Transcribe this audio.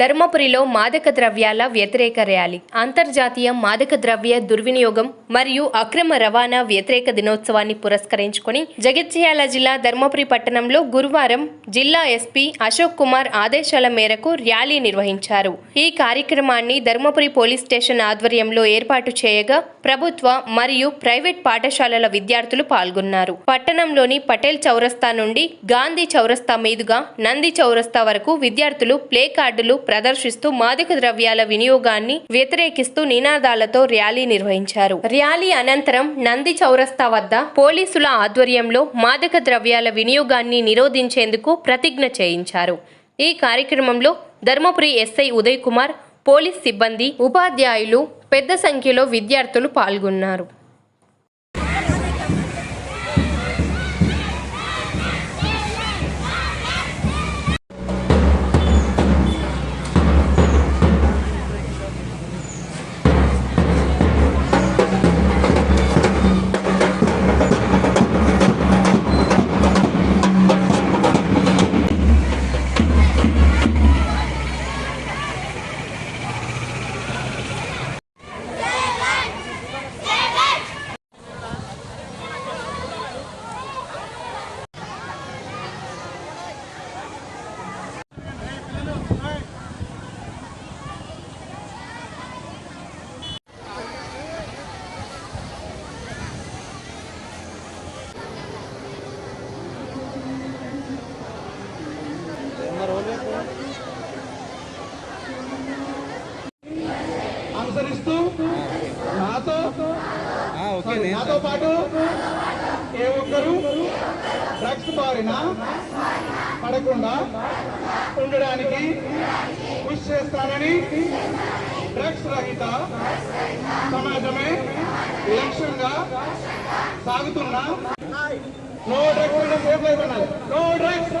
ధర్మపురిలో మాదక ద్రవ్యాల వ్యతిరేక ర్యాలీ. అంతర్జాతీయ మాదక ద్రవ్య దుర్వినియోగం మరియు అక్రమ రవాణా వ్యతిరేక దినోత్సవాన్ని పురస్కరించుకొని జగిత్యాల జిల్లా ధర్మపురి పట్టణంలో గురువారం జిల్లా ఎస్పీ అశోక్ కుమార్ ఆదేశాల మేరకు ర్యాలీ నిర్వహించారు. ఈ కార్యక్రమాన్ని ధర్మపురి పోలీస్ స్టేషన్ ఆధ్వర్యంలో ఏర్పాటు చేయగా ప్రభుత్వ మరియు ప్రైవేట్ పాఠశాలల విద్యార్థులు పాల్గొన్నారు. పట్టణంలోని పటేల్ చౌరస్తా నుండి గాంధీ చౌరస్తా మీదుగా నంది చౌరస్తా వరకు విద్యార్థులు ప్లే కార్డులు ప్రదర్శిస్తూ మాదక ద్రవ్యాల వినియోగాన్ని వ్యతిరేకిస్తూ నినాదాలతో ర్యాలీ నిర్వహించారు. ర్యాలీ అనంతరం నంది చౌరస్తా వద్ద పోలీసుల ఆధ్వర్యంలో మాదక ద్రవ్యాల వినియోగాన్ని నిరోధించేందుకు ప్రతిజ్ఞ చేయించారు. ఈ కార్యక్రమంలో ధర్మపురి ఎస్ఐ ఉదయ్ కుమార్ పోలీస్ సిబ్బంది ఉపాధ్యాయులు పెద్ద సంఖ్యలో విద్యార్థులు పాల్గొన్నారు. అనుసరిస్తూ నాతో నాతో పాటు ఏ ఒక్కరు డ్రగ్స్ బారిన పడకుండా ఉండడానికి కృషి చేస్తానని డ్రగ్స్ రహిత సమాజమే లక్ష్యంగా సాగుతున్న నో డ్రగ్స్ సేఫ్ లైఫ్ అన్నారు నో డ్రగ్స్